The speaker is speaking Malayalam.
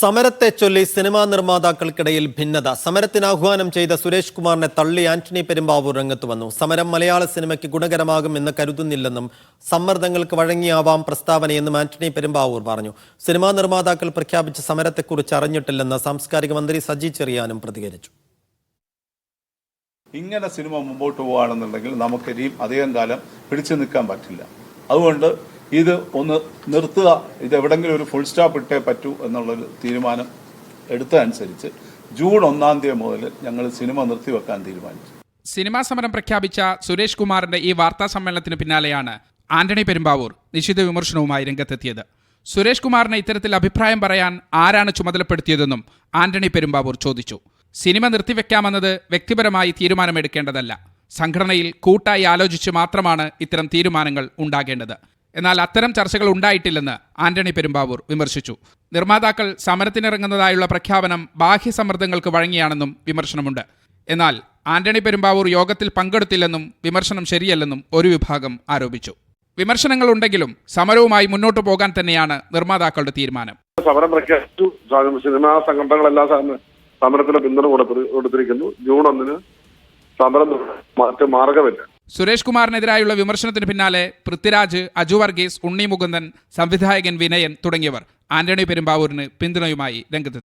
സമരത്തെ ചൊല്ലി സിനിമാ നിർമ്മാതാക്കൾക്കിടയിൽ ഭിന്നത. സമരത്തിന് ആഹ്വാനം ചെയ്ത സുരേഷ് കുമാറിനെ തള്ളി ആന്റണി പെരുമ്പാവൂർ രംഗത്ത് വന്നു. സമരം മലയാള സിനിമയ്ക്ക് ഗുണകരമാകുമെന്ന് കരുതുന്നില്ലെന്നും സമ്മർദ്ദങ്ങൾക്ക് വഴങ്ങിയാവാം പ്രസ്താവനയെന്നും ആന്റണി പെരുമ്പാവൂർ പറഞ്ഞു. സിനിമാ നിർമ്മാതാക്കൾ പ്രഖ്യാപിച്ച സമരത്തെക്കുറിച്ച് അറിഞ്ഞിട്ടില്ലെന്ന് സാംസ്കാരിക മന്ത്രി സജി ചെറിയാനും പ്രതികരിച്ചു. ഇങ്ങനെ സിനിമ മുമ്പോട്ട് പോവുകയാണെന്നുണ്ടെങ്കിൽ നമുക്ക് ഇനിയും അധികം കാലം പിടിച്ചു നിൽക്കാൻ പറ്റില്ല. അതുകൊണ്ട് ഇത് ഒന്ന് നിർത്തുക. ഇത് എവിടെങ്കിലും ഒരു ഫുൾ സ്റ്റോപ്പ് ഇട്ടേ പറ്റൂ എന്നുള്ളൊരു തീരുമാനം എടുത്തതനുസരിച്ച് ജൂൺ ഒന്നാം തീയതി മുതൽ ഞങ്ങൾ സിനിമ നിർത്തിവെക്കാൻ തീരുമാനിച്ചു. സിനിമാ സമരം പ്രഖ്യാപിച്ച സുരേഷ് കുമാറിന്റെ ഈ വാർത്താ സമ്മേളനത്തിന് പിന്നാലെയാണ് ആന്റണി പെരുമ്പാവൂർ നിശിത വിമർശനവുമായി രംഗത്തെത്തിയത്. സുരേഷ് കുമാറിനെ ഇത്തരത്തിൽ അഭിപ്രായം പറയാൻ ആരാണ് ചുമതലപ്പെടുത്തിയതെന്നും ആന്റണി പെരുമ്പാവൂർ ചോദിച്ചു. സിനിമ നിർത്തിവെക്കാമെന്നത് വ്യക്തിപരമായി തീരുമാനമെടുക്കേണ്ടതല്ല. സംഘടനയിൽ കൂട്ടായി ആലോചിച്ച് മാത്രമാണ് ഇത്തരം തീരുമാനങ്ങൾ ഉണ്ടാകേണ്ടത്. എന്നാൽ അത്തരം ചർച്ചകൾ ഉണ്ടായിട്ടില്ലെന്ന് ആന്റണി പെരുമ്പാവൂർ വിമർശിച്ചു. നിർമ്മാതാക്കൾ സമരത്തിനിറങ്ങുന്നതായുള്ള പ്രഖ്യാപനം ബാഹ്യ സമ്മർദ്ദങ്ങൾക്ക് വഴങ്ങിയാണെന്നും വിമർശനമുണ്ട്. എന്നാൽ ആന്റണി പെരുമ്പാവൂർ യോഗത്തിൽ പങ്കെടുത്തില്ലെന്നും വിമർശനം ശരിയല്ലെന്നും ഒരു വിഭാഗം ആരോപിച്ചു. വിമർശനങ്ങൾ ഉണ്ടെങ്കിലും സമരവുമായി മുന്നോട്ടു പോകാൻ തന്നെയാണ് നിർമ്മാതാക്കളുടെ തീരുമാനം. സമരം പ്രഖ്യാപിച്ചു. സിനിമാ സംഘടനകളെല്ലാം സമ- സമരത്തിന് പിന്തുണ കൊടുത്തിരിക്കുന്നു. ജൂൺ ഒന്നിന് സമരം. മറ്റ് മാർഗമില്ല. സുരേഷ് കുമാറിനെതിരായുള്ള വിമർശനത്തിന് പിന്നാലെ പൃഥ്വിരാജ് അജു വർഗീസ് ഉണ്ണി മുകുന്ദൻ സംവിധായകൻ വിനയൻ തുടങ്ങിയവർ ആന്റണി പെരുമ്പാവൂരിന് പിന്തുണയുമായി രംഗത്തെത്തി.